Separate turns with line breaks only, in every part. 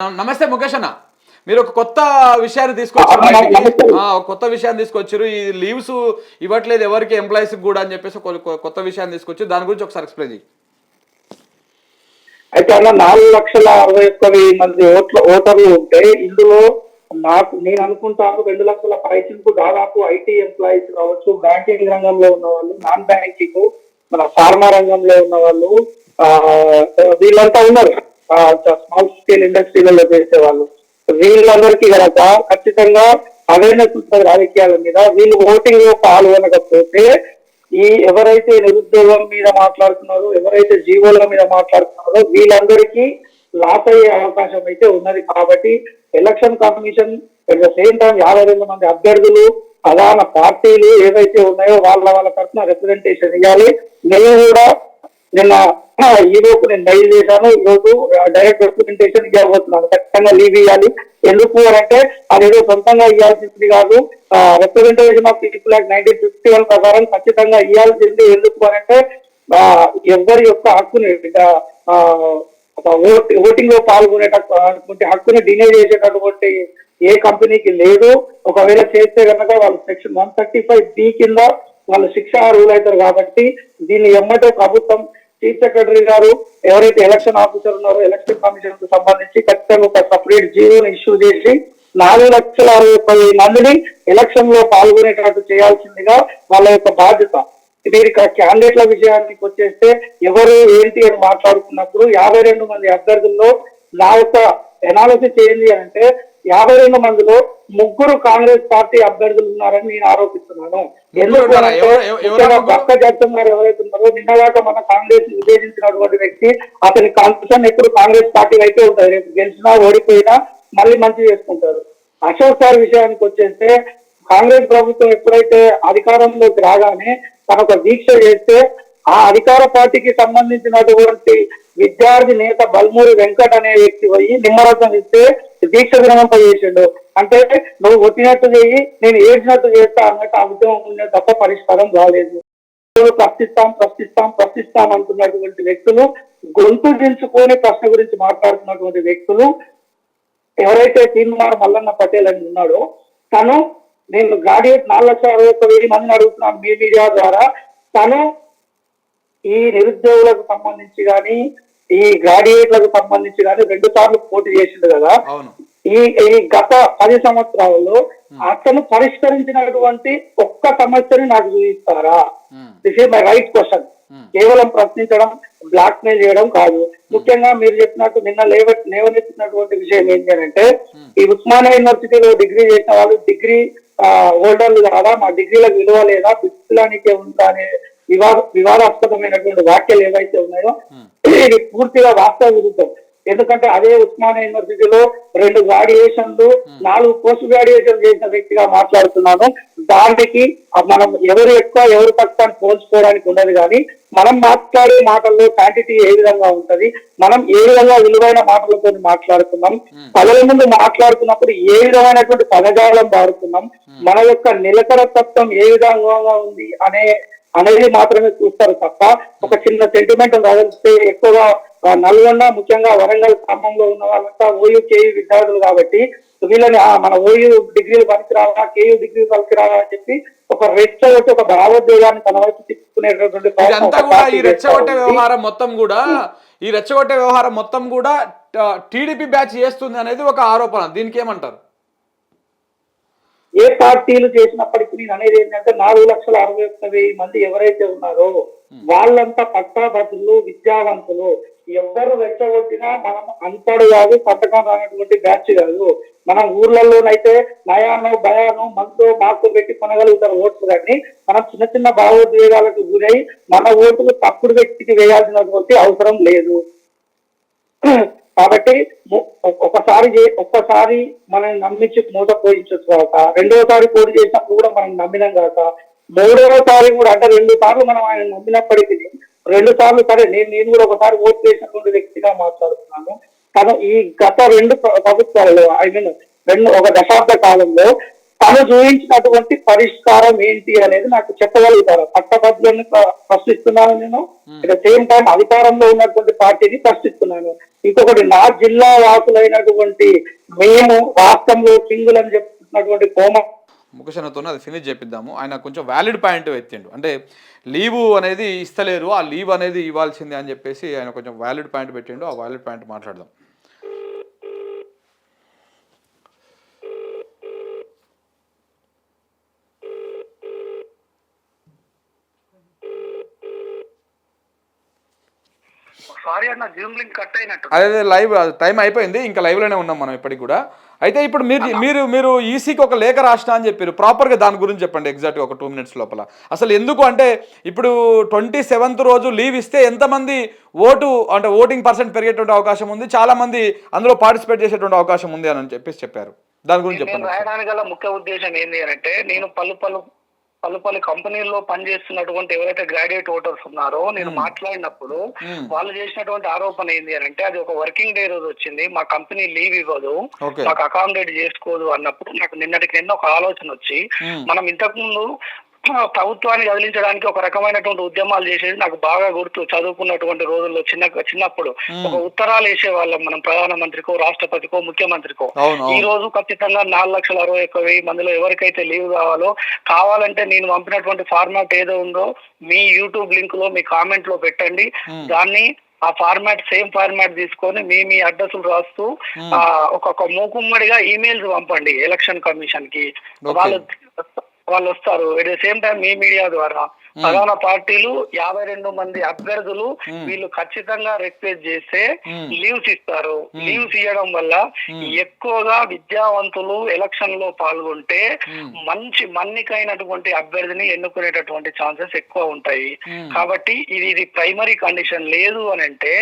నమస్తే ముఖేష్ అన్న. మీరు ఒక కొత్త విషయాన్ని తీసుకొచ్చారు. కొత్త విషయాన్ని తీసుకొచ్చారు. ఈ లీవ్స్ ఇవ్వట్లేదు ఎవరికి ఎంప్లాయీస్ కూడా అని చెప్పేసి కొత్త విషయాన్ని తీసుకొచ్చి దాని గురించి ఒకసారి ఎక్స్ప్లెయిన్ చేయి
అయితే అలా నాలుగు లక్షల అరవై ఒక్క వెయ్యి మంది ఓట్ల ఓటర్లు ఉంటే ఇందులో నాకు నేను అనుకుంటాను రెండు లక్షల పైసలకు దాదాపు ఐటీ ఎంప్లాయీస్ కావచ్చు బ్యాంకింగ్ రంగంలో ఉన్న వాళ్ళు నాన్ బ్యాంకింగ్ మన ఫార్మా రంగంలో ఉన్న వాళ్ళు వీళ్ళంతా ఉన్నారు. స్మాల్ స్కేల్ ఇండస్ట్రీలలో చేసే వాళ్ళు వీళ్ళందరికీ కనుక ఖచ్చితంగా అవేర్నెస్ ఉంటుంది రాజకీయాల మీద. వీళ్ళు ఓటింగ్లో పాల్గొనకపోతే ఈ ఎవరైతే నిరుద్యోగం మీద మాట్లాడుతున్నారో ఎవరైతే జీవోల మీద మాట్లాడుతున్నారో వీళ్ళందరికీ లాస్ అయ్యే అవకాశం అయితే ఉన్నది. కాబట్టి election commission at the same time యాభై రెండు మంది అభ్యర్థులు ప్రధాన పార్టీలు ఏవైతే ఉన్నాయో వాళ్ళ వాళ్ళ తరఫున రిప్రజెంటేషన్ ఇవ్వాలి. నేను కూడా నిన్న ఈ రోజు నేను మెయిల్ చేశాను ఈ రోజు డైరెక్ట్ రిప్రజెంటేషన్ ఇవ్వబోతున్నాను ఖచ్చితంగా లీవ్ ఇవ్వాలి. ఎందుకు అని అంటే అదేదో సొంతంగా ఇవ్వాల్సింది కాదు. Representation of people act nineteen fifty one ప్రకారం ఖచ్చితంగా ఇవ్వాల్సింది ఎందుకు అని అంటే ఎవరి యొక్క హక్కుని ఓటింగ్లో పాల్గొనేటటువంటి హక్కుని డినే చేసేటటువంటి ఏ కంపెనీకి లేదు. ఒకవేళ చేస్తే కనుక వాళ్ళు section one thirty five B కింద వాళ్ళు శిక్ష అర్హులు అవుతారు కాబట్టి దీన్ని ఎమ్మటే ప్రభుత్వం చీఫ్ సెక్రటరీ గారు ఎవరైతే ఎలక్షన్ ఆఫీసర్ ఉన్నారో ఎలక్షన్ కమిషన్కు సంబంధించి ఖచ్చితంగా ఒక సపరేట్ జీవోని ఇష్యూ చేసి నాలుగు లక్షల అరవై ఒక్క మందిని ఎలక్షన్లో పాల్గొనేటట్టు చేయాల్సిందిగా వాళ్ళ యొక్క బాధ్యత. మీరు ఇక్కడ క్యాండిడేట్ల విషయానికి వచ్చేస్తే ఎవరు ఏంటి అని మాట్లాడుకున్నప్పుడు యాభై రెండు మంది అభ్యర్థుల్లో నా యొక్క ఎనాలిసిస్ ఏంటి అంటే యాభై రెండు మందిలో ముగ్గురు కాంగ్రెస్ పార్టీ అభ్యర్థులు ఉన్నారని నేను ఆరోపిస్తున్నాను ఎందుకు
ఉన్నారా?
అంటే
ఎవరు- ఎవరు
ముఖ్యంగా
ముగ్గురు?
భక్త జగన్ గారు ఎవరైతే ఉన్నారో నిన్నగాక మన కాంగ్రెస్ విభేదించినటువంటి వ్యక్తి అతని కాన్ఫిడెన్స్ ఎప్పుడు కాంగ్రెస్ పార్టీ వైపే ఉంటుంది రేపు గెలిచినా ఓడిపోయినా మళ్ళీ మంచి చేసుకుంటారు అశోక్ సార్ విషయానికి వచ్చేస్తే కాంగ్రెస్ ప్రభుత్వం ఎప్పుడైతే అధికారంలోకి రాగానే తన ఒక దీక్ష చేస్తే ఆ అధికార పార్టీకి సంబంధించినటువంటి విద్యార్థి నేత బల్మూరి వెంకట్ అనే వ్యక్తి పోయి నిమ్మరసం ఇస్తే దీక్ష విరమింప చేసిండు. అంటే నువ్వు కొట్టినట్టు చేయి నేను ఏడ్చినట్టు చేస్తా అన్నట్టు ఆ ఉద్యమం ఉండే తప్ప పరిష్కారం రాలేదు. ప్రశ్నిస్తాం ప్రశ్నిస్తాం ప్రశ్నిస్తాం అంటున్నటువంటి వ్యక్తులు గొంతు దించుకొని ప్రశ్న గురించి మాట్లాడుతున్నటువంటి వ్యక్తులు ఎవరైతే తీన్మార్ మల్లన్న పటేల్ అని ఉన్నాడో తను నేను గ్రాడ్యుయేట్ నాలుగు లక్షల అరవై ఒక్క వెయ్యి మందిని అడుగుతున్నాను మీ మీడియా ద్వారా తను ఈ నిరుద్యోగులకు సంబంధించి కానీ ఈ గ్రాడ్యుయేట్లకు సంబంధించి కానీ రెండు సార్లు పోటీ చేసిండు కదా. ఈ ఈ గత పది సంవత్సరాలలో అతను పరిష్కరించినటువంటి ఒక్క సమస్యని నాకు చూపిస్తారా? This is my right question. కేవలం ప్రశ్నించడం బ్లాక్ మెయిల్ చేయడం కాదు. ముఖ్యంగా మీరు చెప్పినట్టు నిన్న లేవ లేవనెత్తినటువంటి విషయం ఏంటి అని అంటే ఈ ఉస్మానియా యూనివర్సిటీలో డిగ్రీ చేసిన వాళ్ళు డిగ్రీ హోల్డర్లు కాదా? మా డిగ్రీలకు విలువ లేదా? బిస్లానికే ఉందా? అనే వివాద వివాదాస్పదమైనటువంటి వ్యాఖ్యలు ఏవైతే ఉన్నాయో ఇది పూర్తిగా వాస్తవ విరుద్ధం ఎందుకంటే అదే ఉస్మానియా యూనివర్సిటీలో రెండు గ్రాడ్యుయేషన్లు నాలుగు పోస్ట్ గ్రాడ్యుయేషన్ చేసిన వ్యక్తిగా మాట్లాడుతున్నాను. దానికి మనం ఎవరు ఎక్కువ ఎవరు తక్కువ అని పోల్చుకోవడానికి ఉండదు కానీ మనం మాట్లాడే మాటల్లో క్వాంటిటీ ఏ విధంగా ఉంటది మనం ఏ విధంగా విలువైన మాటలతో మాట్లాడుతున్నాం పదల ముందు మాట్లాడుతున్నప్పుడు ఏ విధమైనటువంటి పదజాలం వాడుతున్నాం మన యొక్క నిలకడ తత్వం ఏ విధంగా ఉంది అనే అనేది మాత్రమే చూస్తారు తప్ప ఒక చిన్న సెంటిమెంట్ తగిలిస్తే ఎక్కువగా నల్గొండ ముఖ్యంగా వరంగల్ గ్రామంలో ఉన్న వాళ్ళంతా ఓయూ కేయూ విద్యార్థులు కాబట్టి వీళ్ళని మన ఓయూ డిగ్రీలు పనికిరావా కేయూ డిగ్రీలు పనికిరావా అని చెప్పి ఒక రెచ్చగొట్టి ఒక భావోద్వేగాన్ని తన వైపు తిప్పుకునేటటువంటి
ఈ రెచ్చగొట్టే. వ్యవహారం మొత్తం కూడా ఈ రెచ్చగొట్టే వ్యవహారం మొత్తం కూడా టీడీపీ బ్యాచ్ చేస్తుంది అనేది ఒక ఆరోపణ దీనికి ఏమంటారు
ఏ పార్టీలు చేసినప్పటికీ నేను అనేది ఏంటంటే నాలుగు లక్షల అరవై ఒక్క వెయ్యి మంది ఎవరైతే ఉన్నారో వాళ్ళంతా పట్టాభద్రులు విద్యావంతులు. ఎవరు రెచ్చగొట్టినా మనం అంతడు కాదు పథకం రానటువంటి బ్యాచ్ కాదు. మనం ఊర్లలోనైతే నయానో భయానో మనతో మాకు పెట్టి కొనగలుగుతారు ఓట్లు కానీ మనం చిన్న చిన్న భావోద్వేగాలకు గురై మన ఓటుకు తప్పుడు వ్యక్తికి వేయాల్సినటువంటి అవసరం లేదు. కాబట్టి ఒకసారి ఒక్కసారి మనం నమ్మించి మూత పోయించచ్చు కాక రెండవసారి పోటీ చేసినప్పుడు కూడా మనం నమ్మినాం కాక మూడవసారి కూడా అంటే రెండు సార్లు మనం ఆయన నమ్మినప్పటికీ రెండు సార్లు సరే నేను నేను కూడా ఒకసారి ఓటు చేసినటువంటి వ్యక్తిగా మాట్లాడుతున్నాను. తను ఈ గత రెండు ప్రభుత్వాలలో ఐ మీన్ రెండు ఒక దశాబ్ద కాలంలో
తను చూపించినటువంటి పరిష్కారం ఏంటి అనేది నాకు చెప్పగలుగుతారు. పట్టభద్రులను ప్ర- ప్రశ్నిస్తున్నాను నేను. అట్ ద సేమ్ టైం అధికారంలో ఉన్నటువంటి పార్టీని ప్రశ్నిస్తున్నాను. ఇంకొకటి నా జిల్లా వాసులైనటువంటి మేము రాష్ట్రంలో సింగుల్ అని చెప్తున్నటువంటి కోమ
ముఖశనతో అది ఫినిష్ చేపిద్దాము. ఆయన కొంచెం వ్యాలిడ్ పాయింట్ ఎత్తిండు. అంటే లీవ్ అనేది ఇస్తలేరు. ఆ లీవ్ అనేది ఇవ్వాల్సిందే అని చెప్పేసి ఆయన కొంచెం వ్యాలిడ్ పాయింట్ పెట్టిండు. ఆ వ్యాలిడ్ పాయింట్ మాట్లాడదాం.
సారీ అన్న జూమ్ లింక్ కట్ అయినట్టు.
అదే లైవ్ టైం అయిపోయింది ఇంకా లైవ్లోనే ఉన్నాం మనం ఇప్పటికి కూడా. అయితే ఇప్పుడు మీరు మీరు మీరు ఈసీకి ఒక లేఖ రాసిన అని చెప్పారు. ప్రాపర్గా దాని గురించి చెప్పండి ఎగ్జాక్ట్గా ఒక టూ మినిట్స్ లోపల. అసలు ఎందుకు అంటే ఇప్పుడు ట్వంటీ సెవెంత్ రోజు లీవ్ ఇస్తే ఎంతమంది ఓటు అంటే ఓటింగ్ పర్సెంట్ పెరిగేటువంటి అవకాశం ఉంది. చాలా మంది అందులో పార్టిసిపేట్ చేసేటువంటి అవకాశం ఉంది అని చెప్పేసి చెప్పారు. దాని గురించి చెప్పండి
రాయడానికి గల ముఖ్య ఉద్దేశం ఏంటి అంటే నేను పలు పలు పలు పలు కంపెనీల్లో పనిచేస్తున్నటువంటి ఎవరైతే గ్రాడ్యుయేట్ ఓటర్స్ ఉన్నారో నేను మాట్లాడినప్పుడు. వాళ్ళు చేసినటువంటి ఆరోపణ ఏంటి అని అంటే అది ఒక వర్కింగ్ డే రోజు వచ్చింది మా కంపెనీ లీవ్ ఇవ్వదు మాకు అకామిడేట్ చేసుకోదు అన్నప్పుడు నాకు నిన్నటికి నిన్న ఒక ఆలోచన వచ్చి. మనం ఇంతకు ముందు ప్రభుత్వాన్ని కదిలించడానికి ఒక రకమైనటువంటి ఉద్యమాలు చేసేది నాకు బాగా గుర్తు చదువుకున్నటువంటి రోజుల్లో చిన్న చిన్నప్పుడు ఒక ఉత్తరాలు వేసే వాళ్ళం మనం ప్రధానమంత్రికో రాష్ట్రపతికో ముఖ్యమంత్రికో ఈ రోజు ఖచ్చితంగా నాలుగు లక్షల అరవై ఒక్క వెయ్యి మందిలో ఎవరికైతే లీవ్ కావాలో కావాలంటే నేను పంపినటువంటి ఫార్మాట్ ఏదో ఉందో మీ యూట్యూబ్ లింక్లో మీ కామెంట్లో పెట్టండి. దాన్ని ఆ ఫార్మాట్ సేమ్ ఫార్మాట్ తీసుకొని మీ మీ అడ్రస్లు రాస్తూ. ఆ, ఒక్కొక్క మూకుమ్మడిగా ఈమెయిల్స్ పంపండి ఎలక్షన్
కమిషన్కి.
వాళ్ళు వాళ్ళు వస్తారు ఎట్ ద సేమ్ టైం మీ మీడియా ద్వారా ప్రధాన పార్టీలు యాభై రెండు మంది అభ్యర్థులు
Hmm.
వీళ్ళు ఖచ్చితంగా రిక్వెస్ట్ చేస్తే
Hmm.
లీవ్స్ ఇస్తారు లీవ్స్ ఇవ్వడం వల్ల ఎక్కువగా విద్యావంతులు ఎలక్షన్లో పాల్గొంటే
Hmm.
మంచి మన్నికైనటువంటి అభ్యర్థిని ఎన్నుకునేటటువంటి ఛాన్సెస్ ఎక్కువ ఉంటాయి
Hmm.
కాబట్టి ఇది ఇది ప్రైమరీ కండిషన్ లేదు అని అంటే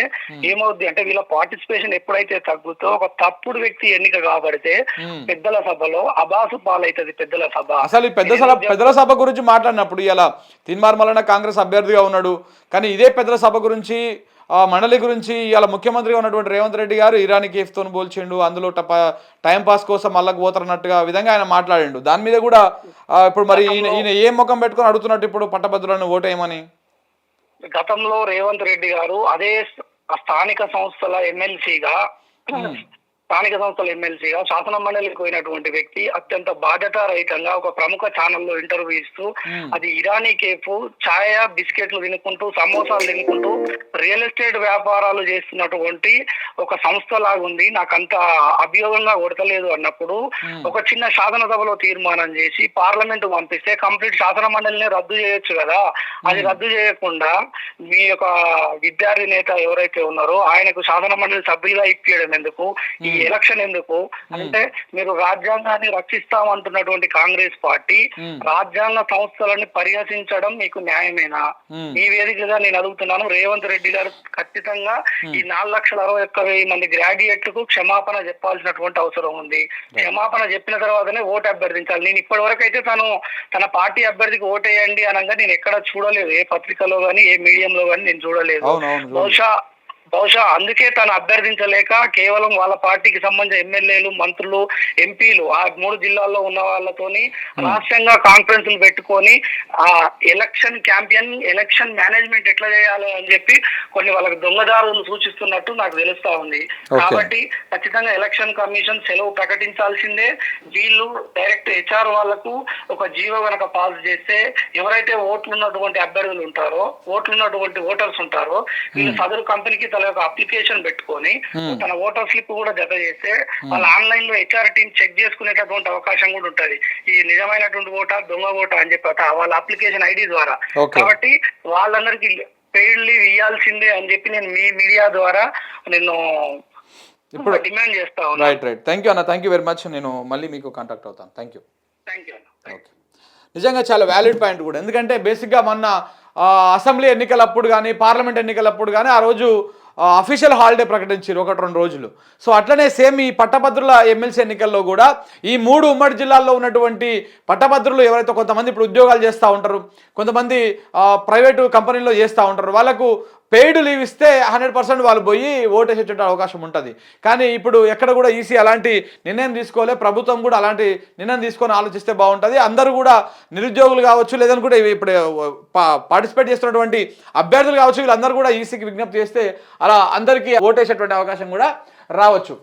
ఏమవుద్ది అంటే వీళ్ళ పార్టిసిపేషన్ ఎప్పుడైతే తగ్గుతో ఒక తప్పుడు వ్యక్తి ఎన్నిక కాబడితే
Hmm.
పెద్దల సభలో అబాసు పాలైతది పెద్దల సభ
అసలు పెద్ద సభ పెద్దల సభ గురించి మాట్లాడినప్పుడు ఇలా తీన్మార్మలన కాంగ్రెస్ అభ్యర్థిగా ఉన్నాడు. కానీ ఇదే పెద్దల సభ గురించి మండలి గురించి ఇలా ముఖ్యమంత్రిగా ఉన్నటువంటి రేవంత్ రెడ్డి గారు ఇరానీ కేఫ్తో పోల్చిండు అందులో టప టైం పాస్ కోసం మళ్ళీ పోతున్నట్టుగా విధంగా ఆయన మాట్లాడిండు. దాని మీద కూడా ఇప్పుడు మరి ఈయన ఈయన ఏ ముఖం పెట్టుకొని అడుగుతున్నట్టు ఇప్పుడు పట్టభద్రులను ఓటేయమని?
గతంలో రేవంత్ రెడ్డి గారు అదే స్థ- స్థానిక సంస్థల ఎమ్మెల్సీగా స్థానిక సంస్థల ఎమ్మెల్సీగా శాసన మండలికి పోయినటువంటి వ్యక్తి అత్యంత బాధ్యతారహితంగా ఒక ప్రముఖ ఛానల్లో ఇంటర్వ్యూ ఇస్తూ అది ఇరానీ కేఫ్ ఛాయ బిస్కెట్లు తినుకుంటూ సమోసాలు తినుకుంటూ రియల్ ఎస్టేట్ వ్యాపారాలు చేస్తున్నటువంటి ఒక సంస్థ లాగుంది నాకంత అభియోగంగా కొడతలేదు అన్నప్పుడు ఒక చిన్న శాసన సభలో తీర్మానం చేసి పార్లమెంట్ పంపిస్తే కంప్లీట్ శాసన మండలిని రద్దు చేయొచ్చు కదా. అది రద్దు చేయకుండా మీ యొక్క విద్యార్థి నేత ఎవరైతే ఉన్నారో ఆయనకు శాసన మండలి సభ్యులుగా ఇప్పించడం ఎందుకు? ఈ ఎలక్షన్ ఎందుకు? అంటే మీరు రాజ్యాంగాన్ని రక్షిస్తామంటున్నటువంటి కాంగ్రెస్ పార్టీ. రాజ్యాంగ సంస్థలని పరిహసించడం మీకు న్యాయమేనా. ఈ వేదికగా నేను అడుగుతున్నాను రేవంత్ రెడ్డి గారు ఖచ్చితంగా ఈ నాలుగు లక్షల అరవై ఒక్క వెయ్యి మంది గ్రాడ్యుయేట్లకు క్షమాపణ చెప్పాల్సినటువంటి అవసరం ఉంది. క్షమాపణ చెప్పిన తర్వాతనే ఓటు అభ్యర్థించాలి. నేను ఇప్పటి వరకు అయితే తను తన పార్టీ అభ్యర్థికి ఓటేయండి అనగా నేను ఎక్కడ చూడలేదు. ఏ పత్రికలో గానీ ఏ మీడియంలో గానీ నేను చూడలేదు. బహుశా బహుశా అందుకే తను అభ్యర్థించలేక కేవలం వాళ్ళ పార్టీకి సంబంధించిన ఎమ్మెల్యేలు మంత్రులు ఎంపీలు ఆ మూడు జిల్లాల్లో ఉన్న వాళ్ళతోని రాష్ట్రంగా కాన్ఫరెన్స్లు పెట్టుకొని ఆ ఎలక్షన్ క్యాంపియన్ ఎలక్షన్ మేనేజ్మెంట్ ఎట్లా చేయాలి అని చెప్పి కొన్ని వాళ్ళకి దొంగదారులు సూచిస్తున్నట్టు నాకు తెలుస్తా ఉంది. కాబట్టి ఖచ్చితంగా ఎలక్షన్ కమిషన్ సెలవు ప్రకటించాల్సిందే. వీళ్ళు డైరెక్ట్ హెచ్ఆర్ వాళ్ళకు ఒక జీవో గనక పాస్ చేస్తే ఎవరైతే ఓట్లు ఉన్నటువంటి అభ్యర్థులు ఉంటారో ఓట్లు ఉన్నటువంటి ఓటర్స్ ఉంటారో వీళ్ళు సదరు కంపెనీకి తన యొక్క అప్లికేషన్ పెట్టుకొని తన ఓటర్ స్లిప్ కూడా జత చేస్తే వాళ్ళు ఆన్లైన్లో హెచ్ఆర్ టీం చెక్ చేసుకునేటటువంటి అవకాశం కూడా ఉంటది. ఈ నిజమైనటువంటి ఓటా దొంగ ఓటా అని చెప్పి వాళ్ళ అప్లికేషన్ ఐడి ద్వారా. కాబట్టి వాళ్ళందరికీ పెయిడ్ లీవ్ ఇవ్వాల్సిందే అని చెప్పి నేను మీ మీడియా ద్వారా నేను
ఇప్పుడు
డిమాండ్ చేస్తా
రైట్ రైట్ థ్యాంక్ యూ అన్న. థ్యాంక్ యూ వెరీ మచ్ నేను మళ్ళీ మీకు కాంటాక్ట్ అవుతాను. థ్యాంక్ యూ
థ్యాంక్ యూ అన్న.
ఓకే నిజంగా చాలా వ్యాలిడ్ పాయింట్ కూడా. ఎందుకంటే బేసిక్గా మొన్న అసెంబ్లీ ఎన్నికలప్పుడు కానీ పార్లమెంట్ ఎన్నికలప్పుడు కానీ ఆ రోజు అఫీషియల్ హాలిడే ప్రకటించారు ఒకటి రెండు రోజులు. సో అట్లనే సేమ్ ఈ పట్టభద్రుల ఎమ్మెల్సీ ఎన్నికల్లో కూడా ఈ మూడు ఉమ్మడి జిల్లాల్లో ఉన్నటువంటి పట్టభద్రులు ఎవరైతే కొంతమంది ఇప్పుడు ఉద్యోగాలు చేస్తూ ఉంటారు కొంతమంది ప్రైవేటు కంపెనీలో చేస్తూ ఉంటారు వాళ్ళకు పెయిడ్ లీవ్ ఇస్తే హండ్రెడ్ పర్సెంట్ వాళ్ళు పోయి ఓటేసేట అవకాశం ఉంటుంది. కానీ ఇప్పుడు ఎక్కడ కూడా ఈసీ అలాంటి నిర్ణయం తీసుకోలే. ప్రభుత్వం కూడా అలాంటి నిర్ణయం తీసుకొని ఆలోచిస్తే బాగుంటుంది. అందరూ కూడా నిరుద్యోగులు కావచ్చు లేదని కూడా ఇవి ఇప్పుడు పార్టిసిపేట్ చేస్తున్నటువంటి అభ్యర్థులు కావచ్చు వీళ్ళందరూ కూడా ఈసీకి విజ్ఞప్తి చేస్తే అలా అందరికీ ఓటేసేటువంటి అవకాశం కూడా రావచ్చు.